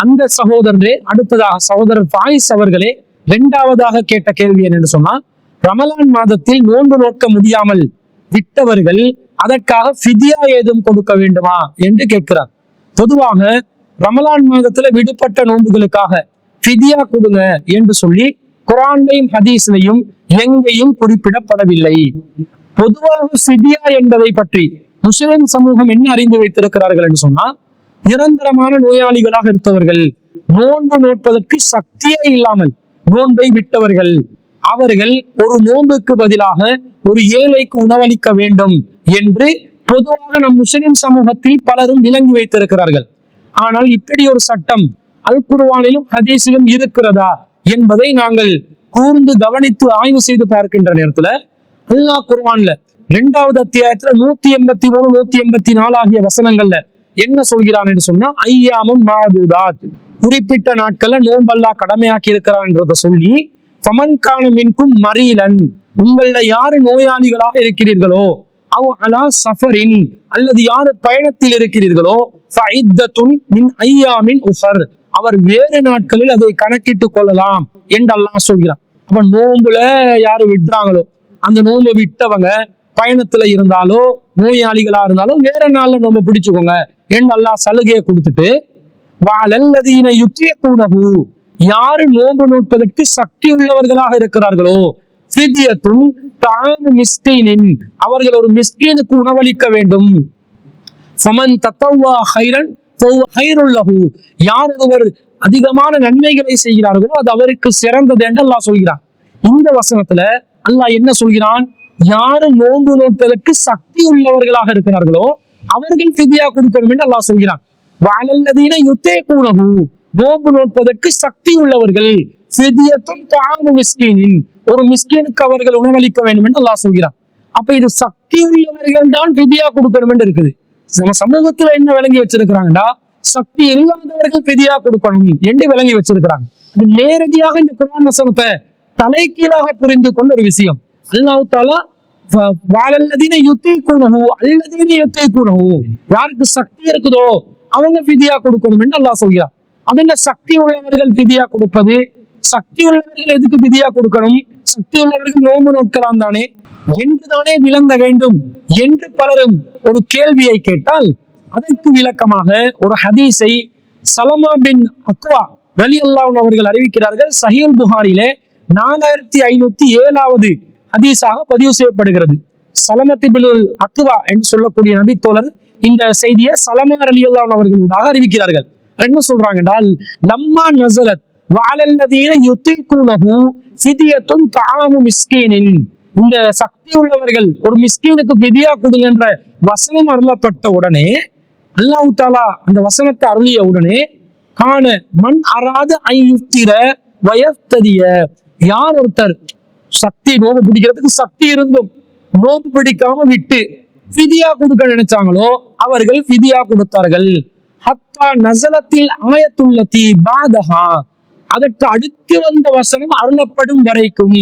அந்த சகோதரரே அடுத்ததாக சகோதரர் பாயிஸ் அவர்களே இரண்டாவதாக கேட்ட கேள்வி என்னன்னு சொன்னா ரமலான் மாதத்தில் நோன்பு நோக்க முடியாமல் விட்டவர்கள் அதற்காக ஃபிதியா ஏதும் கொடுக்க வேண்டுமா என்று கேட்கிறார். பொதுவாக ரமலான் மாதத்துல விடுபட்ட நோன்புகளுக்காக ஃபிதியா கொடுங்க என்று சொல்லி குரான்லையும் ஹதீஸ்லையும் எங்கேயும் குறிப்பிடப்படவில்லை. பொதுவாக ஃபிதியா என்பதை பற்றி முஸ்லிம் சமூகம் என்ன அறிந்து வைத்திருக்கிறார்கள் என்று சொன்னா நிரந்தரமான நோயாளிகளாக இருப்பவர்கள் நோன்பு நோட்பதற்கு சக்தியே இல்லாமல் நோன்பை விட்டவர்கள் அவர்கள் ஒரு நோன்புக்கு பதிலாக ஒரு ஏழைக்கு உணவளிக்க வேண்டும் என்று பொதுவாக நம் முஸ்லிம் சமூகத்தில் பலரும் விளங்கி வைத்திருக்கிறார்கள். ஆனால் இப்படி ஒரு சட்டம் அல் குர்ஆனிலும் ஹதீஸிலும் இருக்கிறதா என்பதை நாங்கள் கூர்ந்து கவனித்து ஆய்வு செய்து பார்க்கின்ற நேரத்துல அல்லாஹ் குருவான்ல இரண்டாவது அத்தியாயத்துல நூத்தி எண்பத்தி மூணு நூத்தி எண்பத்தி நாலு ஆகிய வசனங்கள்ல என்ன சொல்கிறான் என்று சொன்னா ஐயாமும் மாதுதாத். குறிப்பிட்ட நாட்கள்ல நோம்பல்லா கடமையாக்கி இருக்கிறான்றத சொல்லி ஃபமன்கான மின்கும் மரீலன். உங்கள யாரு நோயாளிகளாக இருக்கிறீர்களோ அவ் அலா சஃபரின். அல்லது யாரு பயணத்தில் இருக்கிறீர்களோ மின் ஐயாமின் உசர் அவர் வேறு நாட்களில் அதை கணக்கிட்டுக் கொள்ளலாம் என்று அல்லாஹ் சொல்கிறான். அப்ப நோம்புல யாரு விடுறாங்களோ அந்த நோன்பை விட்டவங்க பயணத்துல இருந்தாலோ நோயாளிகளா இருந்தாலும் வேற நாள்ல நோம்பை பிடிச்சுக்கோங்க. என்று அல்லாஹ் சலுகையை கொடுத்துட்டு வாழல்லதீன யுத்தியக்கூனகு யாரு நோன்பு நோட்பதற்கு சக்தி உள்ளவர்களாக இருக்கிறார்களோ ஃபித்யத்துன் தானு மிஸ்கீனின். அவர்கள் ஒரு மிஸ்கீனுக்கு உணவளிக்க வேண்டும். சமன் தத்தவ்வா ஹைரன் ஃபஹுவ யார் ஒருவர் அதிகமான நன்மைகளை செய்கிறார்களோ அது அவருக்கு சிறந்தது என்று அல்லாஹ் சொல்கிறான். இந்த வசனத்துல அல்லாஹ் என்ன சொல்கிறான்? யாரு நோன்பு நோட்பதற்கு சக்தி உள்ளவர்களாக இருக்கிறார்களோ அவர்கள் ஃபிதியா கொடுக்கணும் என்று அல்லாஹ் சொல்கிறான். வாழல்லதீன யுத்தே கூனகு நோன்பு நோட்பதற்கு சக்தி உள்ளவர்கள் ஃபிதியத்தும் தானு மிஸ்கீனின். ஒரு மிஸ்கீனுக்கு அவர்கள் உணவளிக்க வேண்டும் என்று அல்லாஹ் சொல்கிறான். அப்ப இது சக்தி உள்ளவர்கள் தான் ஃபிதியா கொடுக்கணும் என்று இருக்குது. நம்ம சமூகத்துல என்ன விளங்கி வச்சிருக்கிறாங்கடா சக்தி இல்லாதவர்கள் ஃபிதியா கொடுக்கணும் என்று விளங்கி வச்சிருக்கிறாங்க. இது நேரடியாக இந்த குரான் வசனத்தை தலைகீழாக புரிந்து கொண்ட ஒரு விஷயம். அல்லாஹ் தாலா வாழல்லதீன யுத்தி யுத்தீக்குனஹு அல்லதீன யுத்தீக்குனஹு. யாருக்கு சக்தி இருக்குதோ அவங்க பிதியா கொடுக்கணும் என்று அல்லாஹ் சொல்கிறார் அதுல சக்தி உள்ளவர்கள் பிதியா கொடுப்பது? சக்தி உள்ளவர்கள் எதுக்கு பிதியா கொடுக்கணும்? சக்தி உள்ளவர்கள் நோம்பு நோக்கலாம் தானே. என்றுதானே விளங்க வேண்டும்? என்று பலரும் ஒரு கேள்வியை கேட்டால் அதற்கு விளக்கமாக ஒரு ஹதீஸை சலமா பின் அக்வா ரலி அவர்கள் அறிவிக்கிறார்கள். சஹீல் புகாரிலே நாலாயிரத்தி ஐநூத்தி ஏழாவது ஹதீஸாக பதிவு செய்யப்படுகிறது. சலமத்தி பின் என்று சொல்லக்கூடிய நபித்தோழர் இந்த செய்தியை சலமா அலியுல்லான் அவர்களாக அறிவிக்கிறார்கள். என்ன சொல்றாங்க என்றால் லம்மா நசரத் வாழல்லதீன யுத்திகுனஹு சிதியத்தும் தாமு இந்த சக்தி உள்ளவர்கள் ஒரு மிஸ்கீனுக்கு விதியா கொடுங்கன்ற வசனம் அருளப்பட்ட உடனே அல்லாஹு தாலா அந்த வசனத்தை அருளிய உடனே காண மண் அறாது ஐயுத்திர வயத்ததிய யார் ஒருத்தர் சக்தி நோம்பு பிடிக்கிறதுக்கு சக்தி இருந்தும். நோம்பு பிடிக்காம விட்டு ஃபிதியா கொடுக்க நினைச்சாங்களோ அவர்கள் ஃபிதியா கொடுத்தார்கள். ஹத்தா நசலத்தில் ஆயத்துள்ளத்தி பாதஹா. அதற்கு அடுத்து வந்த வசனம் அருளப்படும் வரைக்கும்.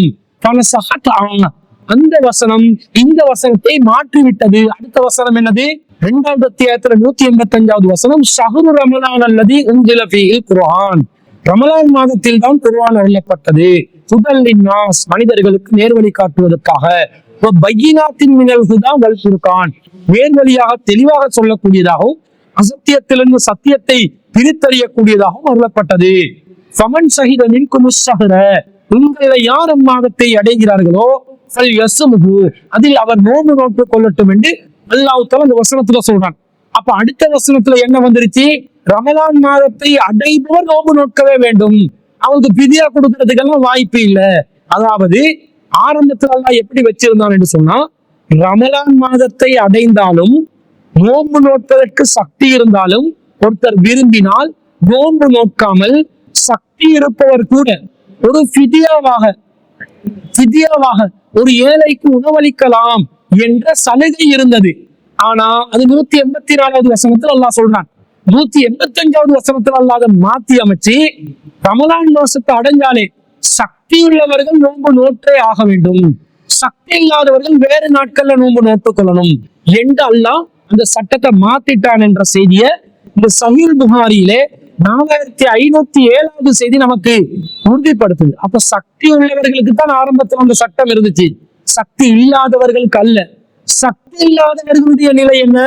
அந்த வசனம் இந்த வசனத்தை மாற்றிவிட்டது. அடுத்த வசனம் என்னது? இரண்டாவது அத்தியாயத்துல நூத்தி எண்பத்தி அஞ்சாவது வசனம் ஷஹரு ரமலான் அல்லது உந்தில ஃபீல் குர்ஆன். ரமலான் மாதத்தில் தான் குர்ஆன் அருளப்பட்டது. மனிதர்களுக்கு நேர்வழி காட்டுவதற்காக. பையினாத்தின் மினல் ஹுதா வல் நேர்வழியாக தெளிவாக சொல்லக்கூடியதாகவும் அசத்தியத்திலிருந்து சத்தியத்தை பிரித்தறியக்கூடியதாகவும் அருளப்பட்டது. சமன் சகித மின்கும் சகர உங்களை யார் அம்மாதத்தை அடைகிறார்களோ ஃபல் யஸ்முஹு அதில் அவர் நோம்பு நோட்டு கொள்ளட்டும் என்று அல்லாஹ் அந்த வசனத்துல சொல்றான். அப்ப அடுத்த வசனத்துல என்ன வந்துருச்சு? ரமலான் மாதத்தை அடைபவர் நோம்பு நோக்கவே வேண்டும். அவனுக்கு பிதியா கொடுக்கறதுக்கெல்லாம் வாய்ப்பு இல்லை. அதாவது ஆரம்பத்துல அல்லாஹ் எப்படி வச்சிருந்தான் என்று சொன்னா ரமலான் மாதத்தை அடைந்தாலும் நோன்பு நோட்பதற்கு சக்தி இருந்தாலும் ஒருத்தர் விரும்பினால் நோன்பு நோக்காமல் சக்தி இருப்பவர் கூட ஒரு ஃபிதியாவாக ஃபிதியாவாக ஒரு ஏழைக்கு உணவளிக்கலாம் என்ற சலுகை இருந்தது. ஆனா அது நூத்தி எண்பத்தி நாலாவது வசனத்தில் அல்லாஹ் சொல்றான். நூத்தி எண்பத்தி அஞ்சாவது வசனத்துல அல்லாஹ் மாத்தி அமைச்சு ரமலான் மாசத்தை அடைஞ்சாலே சக்தி உள்ளவர்கள் நோன்பு நோற்றே ஆக வேண்டும். சக்தி இல்லாதவர்கள் வேறு நாட்கள்ல நோன்பு நோட்டுக் கொள்ளணும். என்று அல்லாஹ் அந்த சட்டத்தை மாத்திட்டான் என்ற செய்தியை இந்த சஹீல் புகாரியிலே நாலாயிரத்தி ஐநூத்தி ஏழாவது செய்தி நமக்கு உறுதிப்படுத்துது. அப்ப சக்தி உள்ளவர்களுக்கு தான் ஆரம்பத்தில் அந்த சட்டம் இருந்துச்சு. சக்தி இல்லாதவர்களுக்கு அல்ல. சக்தி இல்லாதவர்களுடைய நிலை என்ன?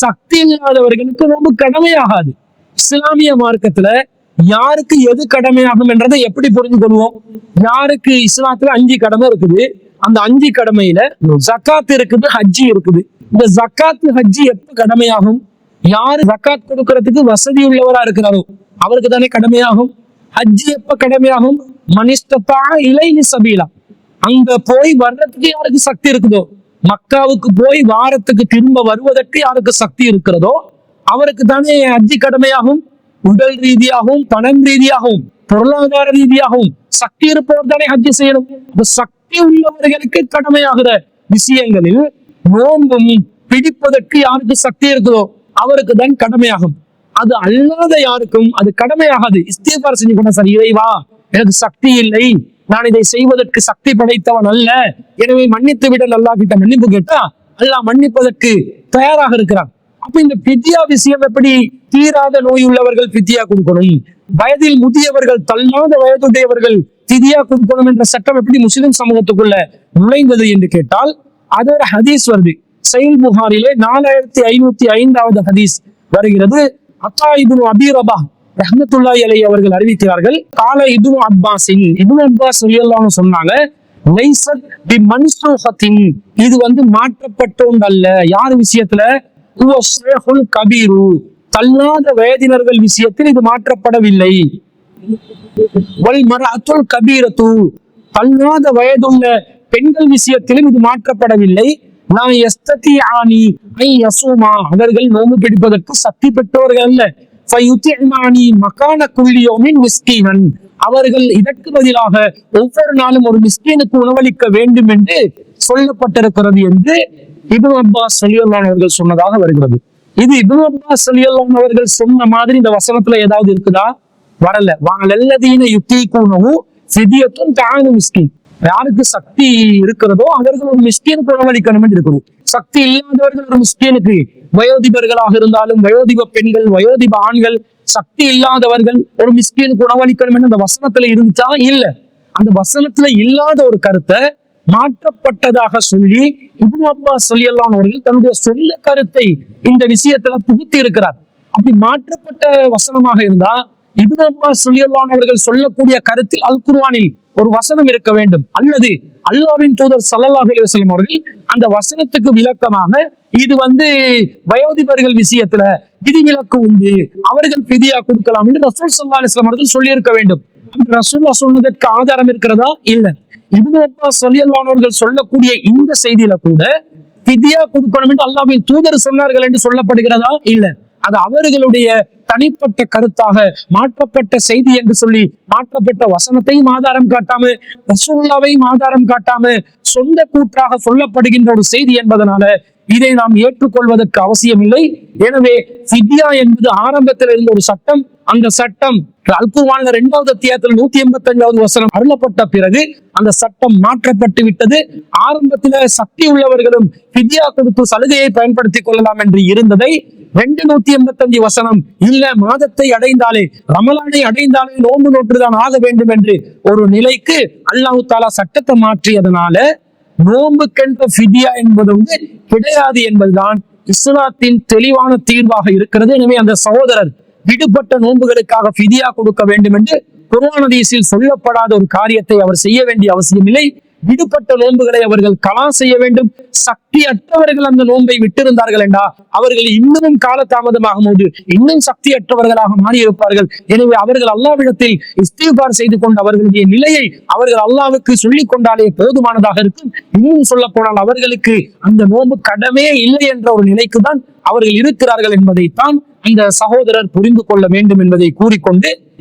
சக்தி இல்லாதவர்களுக்கு ரொம்ப கடமையாகாது. இஸ்லாமிய மார்க்கத்துல யாருக்கு எது கடமையாகும் என்றதை எப்படி புரிஞ்சு கொள்வோம்? யாருக்கு இஸ்லாத்துல அஞ்சு கடமை இருக்குது? அந்த அஞ்சு கடமையில ஜக்காத் இருக்குது ஹஜ்ஜி இருக்குது. இந்த ஜக்காத் ஹஜ்ஜி எப்ப கடமையாகும்? யாரு ஜக்காத் கொடுக்கறதுக்கு வசதி உள்ளவரா இருக்கிறாரோ அவருக்கு தானே கடமையாகும். ஹஜ்ஜி எப்ப கடமையாகும்? மனிஷ்டத்தா இலை சபீலா. அங்க போய் வர்றதுக்கு யாருக்கு சக்தி இருக்குதோ? மக்காவுக்கு போய் வாரத்துக்கு திரும்ப வருவதற்கு யாருக்கு சக்தி இருக்கிறதோ அவருக்கு தானே அஜி கடமையாகும் உடல் ரீதியாகவும் பணம் ரீதியாகவும் பொருளாதார ரீதியாகவும் சக்தி இருப்பவர் தானே ஹஜ்ஜி செய்யணும். சக்தி உள்ளவர்களுக்கு கடமையாகிற விஷயங்களில் நோன்பும் பிடிப்பதற்கு யாருக்கு சக்தி இருக்குதோ அவருக்கு தான் கடமையாகும். அது அல்லாத யாருக்கும் அது கடமையாகாது. இஸ்தீபார் செஞ்சு கொண்ட சார் இறைவா எனக்கு சக்தி இல்லை. நான் இதை செய்வதற்கு சக்தி படைத்தவன் அல்ல. எனவே மன்னித்து விட அல்லா கிட்ட மன்னிப்பு கேட்டா அல்லாஹ் மன்னிப்பதற்கு தயாராக இருக்கிறான். அப்ப இந்த பித்தியா விஷயம் எப்படி தீராத நோய் உள்ளவர்கள் பித்தியா கொடுக்கணும்? வயதில் முதியவர்கள் தள்ளாத வயதுடையவர்கள் திதியா கொடுக்கணும் என்ற சட்டம் எப்படி முஸ்லிம் சமூகத்துக்குள்ள நுழைந்தது என்று கேட்டால் அது ஒரு ஹதீஸ் வருது. சயில் புகாரிலே நாலாயிரத்தி ஐநூத்தி ஐந்தாவது ஹதீஸ் வருகிறது. அத்தா இப்னு அபீரபா ரபா அலை அவர்கள் அறிவிக்கிறார்கள் கால இப்னு அப்பாஸின் இப்னு அப்பாஸ் ரலியல்லாஹு சொன்னாங்க லைசத் பி மன்சூஹத்தின் இது வந்து மாற்றப்பட்ட ஒன்றல்ல அல்ல. யார் விஷயத்துல? ஹுவ ஷேஹுல் கபீரு. தள்ளாத வயதினர்கள் விஷயத்தில் இது மாற்றப்படவில்லை. வல் மரஅத்துல் கபீரத்து. தள்ளாத வயதுள்ள பெண்கள் விஷயத்திலும் இது மாற்றப்படவில்லை. நான் எஸ்ததி ஆனி ஐ யசூமா. அவர்கள் நோம்பு பிடிப்பதற்கு சக்தி பெற்றவர்கள் அல்ல. அவர்கள் இதற்கு பதிலாக ஒவ்வொரு நாளும் ஒரு மிஸ்கீனுக்கு உணவளிக்க வேண்டும் என்று சொல்லப்பட்டிருக்கிறது என்று இபு அப்பாஸ் சலியல்லான் அவர்கள் சொன்னதாக வருகிறது. இது இபு அப்பாஸ் சலியல்லான் அவர்கள் சொன்ன மாதிரி இந்த வசனத்துல ஏதாவது இருக்குதா? வரல. வாழல்லதீன கூணவும் சிதியத்தும் தானும் மிஸ்கின். யாருக்கு சக்தி இருக்கிறதோ அவர்கள் ஒரு மிஸ்கின் உணவளிக்கணும் என்று இருக்கிறது சக்தி இல்லாதவர்கள் ஒரு முஸ்லீனுக்கு வயோதிபர்களாக இருந்தாலும் வயோதிப பெண்கள் வயோதிப ஆண்கள் சக்தி இல்லாதவர்கள் ஒரு மிஸ்கினுக்கு உணவளிக்கணும் அந்த வசனத்துல இருந்துச்சா? இல்ல. அந்த வசனத்துல இல்லாத ஒரு கருத்தை மாற்றப்பட்டதாக சொல்லி இப்னு அப்பா சொல்லியல்லான் அவர்கள் தன்னுடைய சொல்ல கருத்தை இந்த விஷயத்துல புகுத்தி இருக்கிறார். அப்படி மாற்றப்பட்ட வசனமாக இருந்தா இப்னு அப்பாஸ் சொல்லியெல்லாம் அவர்கள் சொல்லக்கூடிய கருத்தில் அல் குர்வானில் ஒரு வசனம் இருக்க வேண்டும். அல்லது அல்லாவின் தூதர் சல்லல்லாஹ் அலைஹி அவர்கள் அந்த வசனத்துக்கு விளக்கமாக இது வந்து வயோதிபர்கள் விஷயத்துல விதிவிலக்கு உண்டு அவர்கள் பிதியா கொடுக்கலாம் என்று ரசூல் சல்லா அலைஹி அவர்கள் சொல்லியிருக்க வேண்டும். ரசூல்லா சொன்னதற்கு ஆதாரம் இருக்கிறதா? இல்லை. இப்னு அப்பாஸ் ஸல்லல்லாஹு அவர்கள் சொல்லக்கூடிய இந்த செய்தியில கூட பிதியா கொடுக்கணும் என்று அல்லாவின் தூதர் சொன்னார்கள் என்று சொல்லப்படுகிறதா? இல்லை. அது அவர்களுடைய தனிப்பட்ட கருத்தாக மாற்றப்பட்ட செய்தி என்று சொல்லி மாற்றப்பட்ட வசனத்தையும் ஆதாரம் காட்டாம ரசூல்லாவையும் ஆதாரம் காட்டாம சொந்த கூற்றாக சொல்லப்படுகின்ற ஒரு செய்தி என்பதனால இதை நாம் ஏற்றுக்கொள்வதற்கு அவசியமில்லை. எனவே ஃபித்யா என்பது ஆரம்பத்தில் இருந்த ஒரு சட்டம். அந்த சட்டம் அல்குவான இரண்டாவது அத்தியாயத்தில் நூத்தி எண்பத்தி அஞ்சாவது வசனம் அருளப்பட்ட பிறகு அந்த சட்டம் மாற்றப்பட்டு விட்டது. ஆரம்பத்தில சக்தி உள்ளவர்களும் வித்யா கொடுத்து சலுகையை பயன்படுத்திக் கொள்ளலாம் என்று இருந்ததை ரெண்டு நூத்தி எண்பத்தஞ்சு வசனம் இல்ல மாதத்தை அடைந்தாலே ரமலானை அடைந்தாலே நோன்பு நோற்றுதான் ஆக வேண்டும் என்று ஒரு நிலைக்கு அல்லாஹு தாலா சட்டத்தை மாற்றியதனால நோன்புக்கென்ற ஃபிதியா என்பது வந்து கிடையாது என்பதுதான் இஸ்லாத்தின் தெளிவான தீர்வாக இருக்கிறது. எனவே அந்த சகோதரர் விடுபட்ட நோன்புகளுக்காக ஃபிதியா கொடுக்க வேண்டும் என்று குர்ஆனதீஸில் சொல்லப்படாத ஒரு காரியத்தை அவர் செய்ய வேண்டிய அவசியம் இல்லை விடுபட்ட நோன்புகளை அவர்கள் கலா செய்ய வேண்டும். சக்தி அற்றவர்கள் அந்த நோன்பை விட்டிருந்தார்கள் என்றா அவர்கள் இன்னமும் காலதாமதமாகும் போது இன்னும் சக்தி அற்றவர்களாக மாறியிருப்பார்கள். எனவே அவர்கள் அல்லாவிடத்தில் இஸ்திஃபார் செய்து கொண்டு அவர்களுடைய நிலையை அவர்கள் அல்லாவுக்கு சொல்லிக் கொண்டாலே போதுமானதாக இருக்கும். இன்னும் சொல்ல போனால் அவர்களுக்கு அந்த நோன்பு கடமே இல்லை என்ற ஒரு நிலைக்கு தான் அவர்கள் இருக்கிறார்கள் என்பதைத்தான் இந்த சகோதரர் புரிந்து கொள்ள வேண்டும் என்பதை கூறிக்கொண்டு